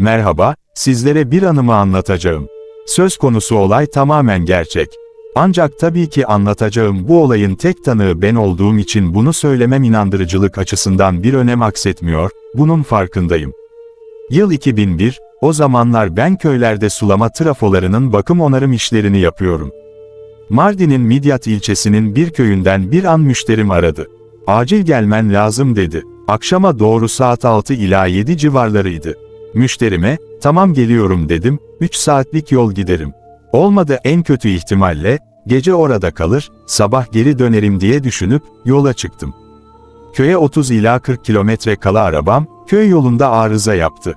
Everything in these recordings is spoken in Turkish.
Merhaba, sizlere bir anımı anlatacağım. Söz konusu olay tamamen gerçek. Ancak tabii ki anlatacağım bu olayın tek tanığı ben olduğum için bunu söylemem inandırıcılık açısından bir önem aksetmiyor, bunun farkındayım. Yıl 2001, o zamanlar ben köylerde sulama trafolarının bakım onarım işlerini yapıyorum. Mardin'in Midyat ilçesinin bir köyünden bir an müşterim aradı. Acil gelmen lazım dedi. Akşama doğru saat 6 ila 7 civarlarıydı. Müşterime, tamam geliyorum dedim, 3 saatlik yol giderim. Olmadı en kötü ihtimalle, gece orada kalır, sabah geri dönerim diye düşünüp, yola çıktım. Köye 30 ila 40 kilometre kala arabam, köy yolunda arıza yaptı.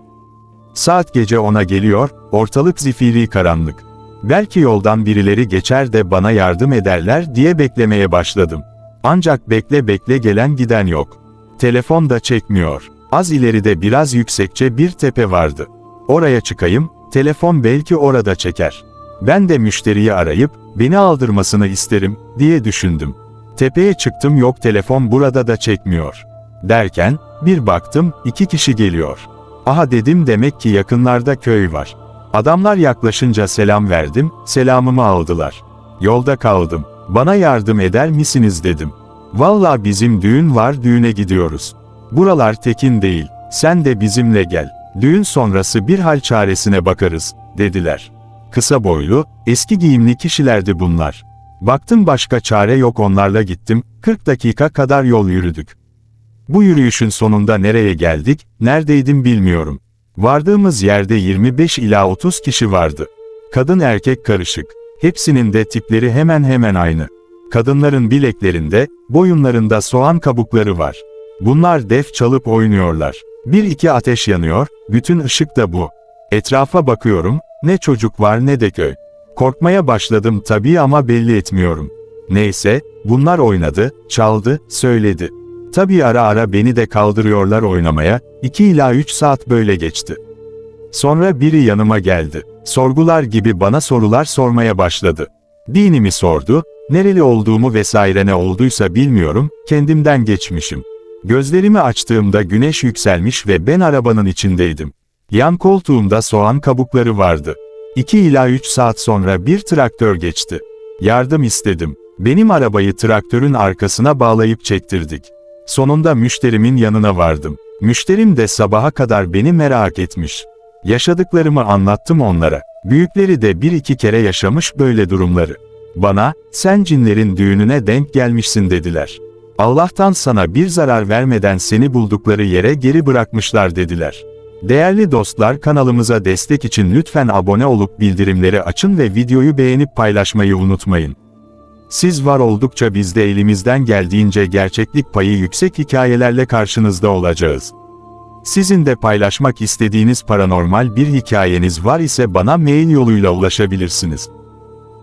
Saat gece 10'a geliyor, ortalık zifiri karanlık. Belki yoldan birileri geçer de bana yardım ederler diye beklemeye başladım. Ancak bekle bekle gelen giden yok. Telefon da çekmiyor. Az ileride biraz yüksekçe bir tepe vardı. Oraya çıkayım, telefon belki orada çeker. Ben de müşteriyi arayıp, beni aldırmasını isterim, diye düşündüm. Tepeye çıktım yok telefon burada da çekmiyor. Derken, bir baktım, iki kişi geliyor. Aha dedim demek ki yakınlarda köy var. Adamlar yaklaşınca selam verdim, selamımı aldılar. Yolda kaldım. Bana yardım eder misiniz dedim. Valla bizim düğün var düğüne gidiyoruz. Buralar tekin değil, sen de bizimle gel. Düğün sonrası bir hal çaresine bakarız, dediler. Kısa boylu, eski giyimli kişilerdi bunlar. Baktım başka çare yok onlarla gittim, 40 dakika kadar yol yürüdük. Bu yürüyüşün sonunda nereye geldik, neredeydim bilmiyorum. Vardığımız yerde 25 ila 30 kişi vardı. Kadın erkek karışık. Hepsinin de tipleri hemen hemen aynı. Kadınların bileklerinde, boyunlarında soğan kabukları var. Bunlar def çalıp oynuyorlar. Bir iki ateş yanıyor, bütün ışık da bu. Etrafa bakıyorum, ne çocuk var ne de köy. Korkmaya başladım tabii ama belli etmiyorum. Neyse, bunlar oynadı, çaldı, söyledi. Tabii ara ara beni de kaldırıyorlar oynamaya, 2 ila 3 saat böyle geçti. Sonra biri yanıma geldi. Sorgular gibi bana sorular sormaya başladı. Dinimi sordu, nereli olduğumu vesaire ne olduysa bilmiyorum, kendimden geçmişim. Gözlerimi açtığımda güneş yükselmiş ve ben arabanın içindeydim. Yan koltuğumda soğan kabukları vardı. 2 ila 3 saat sonra bir traktör geçti. Yardım istedim. Benim arabayı traktörün arkasına bağlayıp çektirdik. Sonunda müşterimin yanına vardım. Müşterim de sabaha kadar beni merak etmiş. Yaşadıklarımı anlattım onlara. Büyükleri de bir iki kere yaşamış böyle durumları. Bana, sen cinlerin düğününe denk gelmişsin dediler. Allah'tan sana bir zarar vermeden seni buldukları yere geri bırakmışlar dediler. Değerli dostlar kanalımıza destek için lütfen abone olup bildirimleri açın ve videoyu beğenip paylaşmayı unutmayın. Siz var oldukça biz de elimizden geldiğince gerçeklik payı yüksek hikayelerle karşınızda olacağız. Sizin de paylaşmak istediğiniz paranormal bir hikayeniz var ise bana mail yoluyla ulaşabilirsiniz.